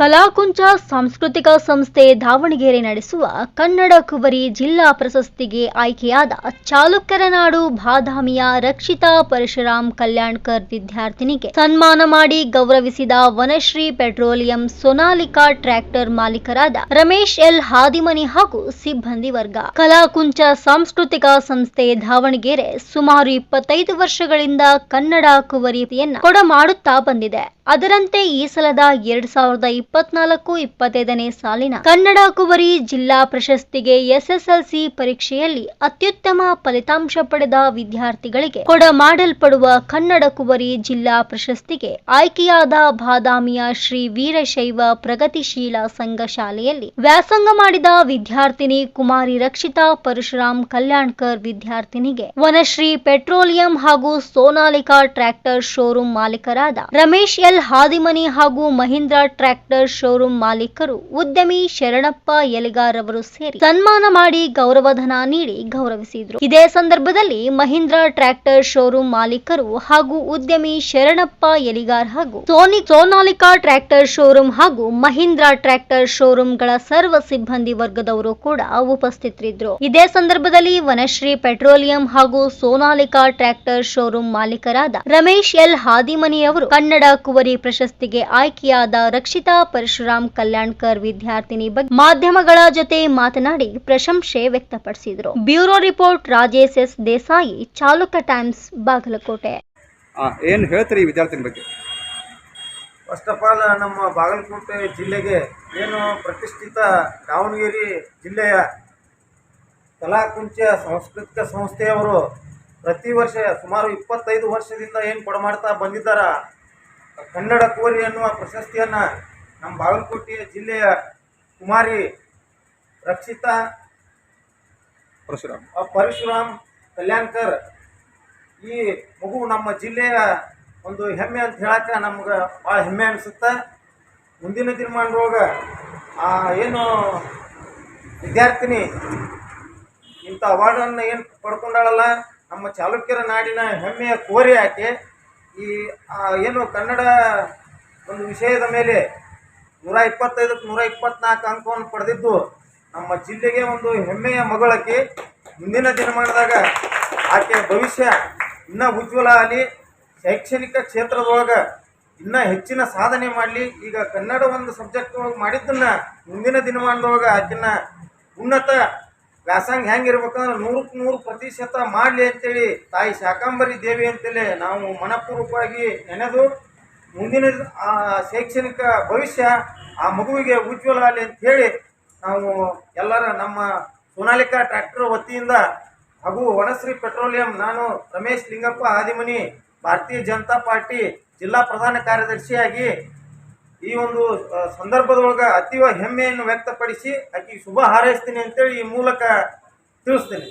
ಕಲಾಕುಂಚ ಸಾಂಸ್ಕೃತಿಕ ಸಂಸ್ಥೆ ದಾವಣಗೆರೆ ನಡೆಸುವ ಕನ್ನಡ ಕುವರಿ ಜಿಲ್ಲಾ ಪ್ರಶಸ್ತಿಗೆ ಆಯ್ಕೆಯಾದ ಚಾಲುಕ್ಯರ ನಾಡು ಬಾದಾಮಿಯ ರಕ್ಷಿತಾ ಪರಶುರಾಮ್ ಕಲ್ಯಾಣ್ಕರ್ ವಿದ್ಯಾರ್ಥಿನಿಗೆ ಸನ್ಮಾನ ಮಾಡಿ ಗೌರವಿಸಿದ ವನಶ್ರೀ ಪೆಟ್ರೋಲಿಯಂ ಸೊನಾಲಿಕಾ ಟ್ರ್ಯಾಕ್ಟರ್ ಮಾಲೀಕರಾದ ರಮೇಶ್ ಎಲ್ ಹಾದಿಮನಿ ಹಾಗೂ ಸಿಬ್ಬಂದಿ ವರ್ಗ. ಕಲಾಕುಂಚ ಸಾಂಸ್ಕೃತಿಕ ಸಂಸ್ಥೆ ದಾವಣಗೆರೆ ಸುಮಾರು ಇಪ್ಪತ್ತೈದು ವರ್ಷಗಳಿಂದ ಕನ್ನಡ ಕುವರಿಯನ್ನು ಕೊಡಮಾಡುತ್ತಾ ಬಂದಿದೆ. ಅದರಂತೆ ಈ ಸಲದ ಎರಡ್ ಸಾವಿರದ ಇಪ್ಪತ್ನಾಲ್ಕು, ಇಪ್ಪತ್ತೈದನೇ ಸಾಲಿನ ಕನ್ನಡ ಕುವರಿ ಜಿಲ್ಲಾ ಪ್ರಶಸ್ತಿಗೆ ಎಸ್ಎಸ್ಎಲ್ಸಿ ಪರೀಕ್ಷೆಯಲ್ಲಿ ಅತ್ಯುತ್ತಮ ಫಲಿತಾಂಶ ಪಡೆದ ವಿದ್ಯಾರ್ಥಿಗಳಿಗೆ ಕೊಡಮಾಡಲ್ಪಡುವ ಕನ್ನಡ ಕುವರಿ ಜಿಲ್ಲಾ ಪ್ರಶಸ್ತಿಗೆ ಆಯ್ಕೆಯಾದ ಬಾದಾಮಿಯ ಶ್ರೀ ವೀರಶೈವ ಪ್ರಗತಿಶೀಲ ಸಂಘ ಶಾಲೆಯಲ್ಲಿ ವ್ಯಾಸಂಗ ಮಾಡಿದ ವಿದ್ಯಾರ್ಥಿನಿ ಕುಮಾರಿ ರಕ್ಷಿತಾ ಪರಶುರಾಮ್ ಕಲ್ಯಾಣ್ಕರ್ ವಿದ್ಯಾರ್ಥಿನಿಗೆ ವನಶ್ರೀ ಪೆಟ್ರೋಲಿಯಂ ಹಾಗೂ ಸೋನಾಲಿಕಾ ಟ್ರ್ಯಾಕ್ಟರ್ ಶೋರೂಂ ಮಾಲೀಕರಾದ ರಮೇಶ್ ಎಲ್ ಹಾದಿಮನಿ ಹಾಗೂ ಮಹೀಂದ್ರ ಟ್ರ್ಯಾಕ್ಟರ್ ಶೋರೂಮ್ ಮಾಲೀಕರು ಉದ್ಯಮಿ ಶರಣಪ್ಪ ಎಲಿಗಾರ್ ಅವರು ಸೇರಿ ಸನ್ಮಾನ ಮಾಡಿ ಗೌರವಧನ ನೀಡಿ ಗೌರವಿಸಿದರು. ಇದೇ ಸಂದರ್ಭದಲ್ಲಿ ಮಹೀಂದ್ರ ಟ್ರ್ಯಾಕ್ಟರ್ ಶೋರೂಂ ಮಾಲೀಕರು ಹಾಗೂ ಉದ್ಯಮಿ ಶರಣಪ್ಪ ಯಲಿಗಾರ್ ಹಾಗೂ ಸೋನಿ ಸೋನಾಲಿಕಾ ಟ್ರ್ಯಾಕ್ಟರ್ ಶೋರೂಂ ಹಾಗೂ ಮಹೀಂದ್ರ ಟ್ರ್ಯಾಕ್ಟರ್ ಶೋರೂಂಗಳ ಸರ್ವ ಸಿಬ್ಬಂದಿ ವರ್ಗದವರು ಕೂಡ ಉಪಸ್ಥಿತರಿದ್ದರು. ಇದೇ ಸಂದರ್ಭದಲ್ಲಿ ವನಶ್ರೀ ಪೆಟ್ರೋಲಿಯಂ ಹಾಗೂ ಸೋನಾಲಿಕಾ ಟ್ರ್ಯಾಕ್ಟರ್ ಶೋರೂಂ ಮಾಲೀಕರಾದ ರಮೇಶ್ ಎಲ್ ಹಾದಿಮನಿ ಅವರು ಕನ್ನಡ ಕುವರಿ ಪ್ರಶಸ್ತಿಗೆ ಆಯ್ಕೆಯಾದ ರಕ್ಷಿತಾ ಪರಶುರಾಮ್ ಕಲ್ಯಾಣ್ಕರ್ ವಿದ್ಯಾರ್ಥಿನಿ ಬಗ್ಗೆ ಮಾಧ್ಯಮಗಳ ಜೊತೆ ಮಾತನಾಡಿ ಪ್ರಶಂಸೆ ವ್ಯಕ್ತಪಡಿಸಿದರು. Bureau report Rajesh S Desai Chaluka Times Bagalkote. ಏನು ಹೇಳ್ತೀರಿ ವಿದ್ಯಾರ್ಥಿನಿ ವಿದ್ಯಾರ್ಥಿನ ಬಗ್ಗೆ? ಫಸ್ಟ್ ಆಫ್ ಆಲ್ ನಮ್ಮ ಬಾಗಲಕೋಟೆ ಜಿಲ್ಲೆಗೆ ಏನು ಪ್ರತಿಷ್ಠಿತ ದಾವಣಗೆರೆ ಜಿಲ್ಲೆಯ ಕಲಾಕುಂಚ ಸಾಂಸ್ಕೃತಿಕ ಸಂಸ್ಥೆಯವರು ಪ್ರತಿ ವರ್ಷ ಸುಮಾರು ಇಪ್ಪತ್ತೈದು ವರ್ಷದಿಂದ ಏನು ಕೊಡಮಾಡ್ತಾ ಬಂದಿದ್ದಾರ? ಕನ್ನಡ ಕೋರಿ ಅನ್ನುವ ಪ್ರಶಸ್ತಿಯನ್ನು ನಮ್ಮ ಬಾಗಲಕೋಟೆ ಜಿಲ್ಲೆಯ ಕುಮಾರಿ ರಕ್ಷಿತಾ ಪರಶುರಾಮ್. ಆ ಪರಶುರಾಮ್ ಕಲ್ಯಾಣ್ಕರ್ ಈ ಮಗು ನಮ್ಮ ಜಿಲ್ಲೆಯ ಒಂದು ಹೆಮ್ಮೆ ಅಂತ ಹೇಳಕ್ಕೆ ನಮ್ಗೆ ಭಾಳ ಹೆಮ್ಮೆ ಅನಿಸುತ್ತೆ. ಮುಂದಿನ ದಿನಮಾನದೊಳಗ ಆ ಏನು ವಿದ್ಯಾರ್ಥಿನಿ ಇಂಥ ಅವಾರ್ಡನ್ನು ಏನು ಪಡ್ಕೊಂಡಾಳಲ್ಲ ನಮ್ಮ ಚಾಲುಕ್ಯರ ನಾಡಿನ ಹೆಮ್ಮೆಯ ಕೋರಿ ಆಕೆ. ಈ ಏನು ಕನ್ನಡ ಒಂದು ವಿಷಯದ ಮೇಲೆ ನೂರ ಇಪ್ಪತ್ತೈದಕ್ಕೆ ನೂರ ಇಪ್ಪತ್ನಾಲ್ಕು ಅಂಕವನ್ನು ಪಡೆದಿದ್ದು ನಮ್ಮ ಜಿಲ್ಲೆಗೆ ಒಂದು ಹೆಮ್ಮೆಯ ಮಗಳಕ್ಕೆ ಮುಂದಿನ ದಿನಮಾನದಾಗ ಆಕೆಯ ಭವಿಷ್ಯ ಇನ್ನೂ ಉಜ್ವಲ ಆಗಲಿ, ಶೈಕ್ಷಣಿಕ ಕ್ಷೇತ್ರದೊಳಗೆ ಇನ್ನೂ ಹೆಚ್ಚಿನ ಸಾಧನೆ ಮಾಡಲಿ. ಈಗ ಕನ್ನಡ ಒಂದು ಸಬ್ಜೆಕ್ಟ್ ಒಳಗೆ ಮಾಡಿದ್ದನ್ನು ಮುಂದಿನ ದಿನಮಾನದೊಳಗೆ ಆಕಿನ ಉನ್ನತ ವ್ಯಾಸಂಗ ಹೆಂಗಿರ್ಬೇಕಂದ್ರೆ ನೂರಕ್ಕೆ ನೂರು ಪ್ರತಿಶತ ಮಾಡಲಿ ಅಂತೇಳಿ ತಾಯಿ ಶಾಕಾಂಬರಿ ದೇವಿ ಅಂತೇಳಿ ನಾವು ಮನಪೂರ್ವಕವಾಗಿ ನೆನೆದು ಮುಂದಿನ ಶೈಕ್ಷಣಿಕ ಭವಿಷ್ಯ ಆ ಮಗುವಿಗೆ ಉಜ್ವಲ ಆಗಲಿ ಅಂತ ಹೇಳಿ ನಾವು ಎಲ್ಲರ ನಮ್ಮ ಸೋನಾಲಿಕಾ ಟ್ರ್ಯಾಕ್ಟರ್ ವತಿಯಿಂದ ಹಾಗೂ ವನಶ್ರೀ ಪೆಟ್ರೋಲಿಯಂ, ನಾನು ರಮೇಶ್ ಲಿಂಗಪ್ಪ ಆದಿಮನಿ, ಭಾರತೀಯ ಜನತಾ ಪಾರ್ಟಿ ಜಿಲ್ಲಾ ಪ್ರಧಾನ ಕಾರ್ಯದರ್ಶಿಯಾಗಿ ಈ ಒಂದು ಸಂದರ್ಭದೊಳಗೆ ಅತೀವ ಹೆಮ್ಮೆಯನ್ನು ವ್ಯಕ್ತಪಡಿಸಿ ಆಕೆಗೆ ಶುಭ ಹಾರೈಸ್ತೀನಿ ಅಂತೇಳಿ ಈ ಮೂಲಕ ತಿಳಿಸ್ತೀನಿ.